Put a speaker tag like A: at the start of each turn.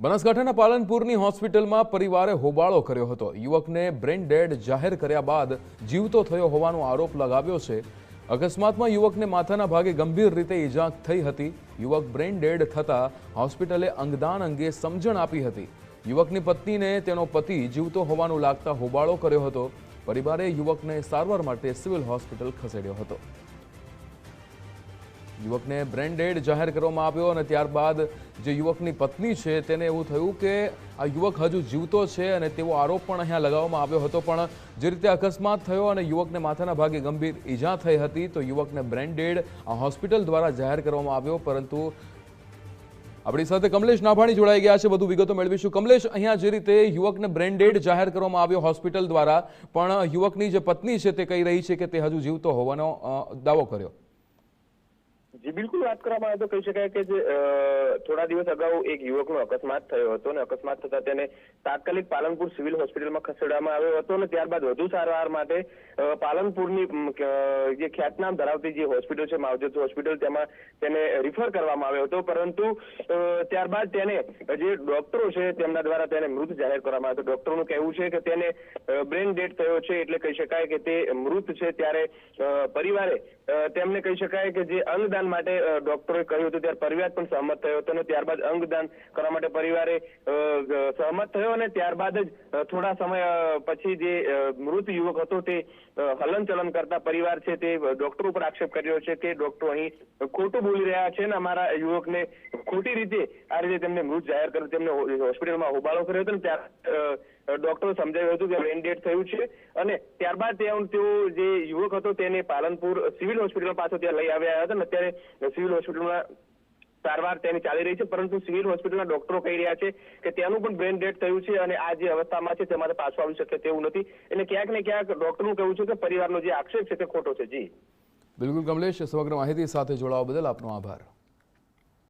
A: બનાસકાંઠાના પાલનપુરની હોસ્પિટલમાં પરિવારે હોબાળો કર્યો હતો. યુવકને બ્રેન ડેડ જાહેર કર્યા બાદ જીવતો થયો હોવાનો આરોપ લગાવ્યો છે. અકસ્માતમાં યુવકને માથાના ભાગે ગંભીર રીતે ઈજા થઈ હતી. યુવક બ્રેન ડેડ થતાં હોસ્પિટલે અંગદાન અંગે સમજણ આપી હતી. યુવકની પત્નીને તેનો પતિ જીવતો હોવાનું લાગતા હોબાળો કર્યો હતો. પરિવારે યુવકને સારવાર માટે સિવિલ હોસ્પિટલ ખસેડ્યો હતો. યુવકને બ્રેન્ડેડ જાહેર કરવામાં આવ્યો અને ત્યારબાદ જે યુવકની પત્ની છે તેને એવું થયું કે આ યુવક હજુ જીવતો છે અને તેવો આરોપ પણ અહીંયા લગાવવામાં આવ્યો હતો. પણ જે રીતે અકસ્માત થયો અને યુવકને માથાના ભાગે ગંભીર ઈજા થઈ હતી, તો યુવકને બ્રેન્ડેડ હોસ્પિટલ દ્વારા જાહેર કરવામાં આવ્યો. પરંતુ આપણી સાથે કમલેશ નાભાણી જોડાઈ ગયા છે. વધુ વિગતો મેળવીશું. કમલેશ, અહીંયા જે રીતે યુવકને બ્રેન્ડેડ જાહેર કરવામાં આવ્યો હોસ્પિટલ દ્વારા, પણ યુવકની જે પત્ની છે તે કહી રહી છે કે તે હજુ જીવતો હોવાનો દાવો કર્યો.
B: જી, બિલકુલ વાત કરવામાં આવે તો કહી શકાય કે જે થોડા દિવસ અગાઉ એક યુવકનો અકસ્માત થયો હતો અને અકસ્માત થતા તેને તાત્કાલિક પાલનપુર સિવિલ હોસ્પિટલમાં ખસેડવામાં આવ્યો હતો અને ત્યારબાદ વધુ સારવાર માટે પાલનપુરની જે ખ્યાતનામ ધરાવતી જે હોસ્પિટલ છે, માવજત હોસ્પિટલ, તેમાં તેને રિફર કરવામાં આવ્યો હતો. પરંતુ ત્યારબાદ તેને, જે ડોક્ટરો છે, તેમના દ્વારા તેને મૃત જાહેર કરવામાં આવ્યો હતો. ડોક્ટરોનું કહેવું છે કે તેને બ્રેન ડેડ થયો છે એટલે કહી શકાય કે તે મૃત છે ત્યારે પરિવારે તેમને કહી શકાય કે જે અંગદાન માટે ડોક્ટરોએ કહ્યું હતું, ત્યારે પરિવાર પણ સહમત થયો હતો અને ત્યારબાદ અંગદાન કરવા માટે પરિવારે સહમત થયો અને ત્યારબાદ જ થોડા સમય પછી જે મૃત યુવક હતો તે હલનચલન કરતા પરિવાર છે તે ડોક્ટર ઉપર આક્ષેપ કર્યો છે કે ડોક્ટર અહીં ખોટું બોલી રહ્યા છે ને અમારા યુવકને ખોટી રીતે આ રીતે તેમને મૃત જાહેર કર્યો. તેમને હોસ્પિટલમાં હોબાળો કર્યો હતો ને ત્યાં ડોક્ટરો સમજાવ્યું હતું કે બ્રેન ડેડ થયું છે અને ત્યારબાદ તેઓ જે યુવક હતો તેને પાલનપુર સિવિલ હોસ્પિટલ પાછો ત્યાં લઈ આવ્યા હતા અને અત્યારે સિવિલ હોસ્પિટલમાં સારવાર તેની ચાલી રહી છે, પરંતુ સિવિલ હોસ્પિટલના ડોક્ટરો કહી રહ્યા છે કે ત્યાંનું પણ બ્રેન ડેડ થયું છે અને આ જે અવસ્થામાં છે તેમાં પાછું આવી શકે તેવું નથી. એટલે ક્યાંક ને ક્યાંક ડોક્ટરનું કહેવું છે કે પરિવારનો જે આક્ષેપ છે તે ખોટો છે. જી.
A: બિલકુલ કમલેશ, સમગ્ર માહિતી સાથે જોડાવા બદલ આપનો આભાર.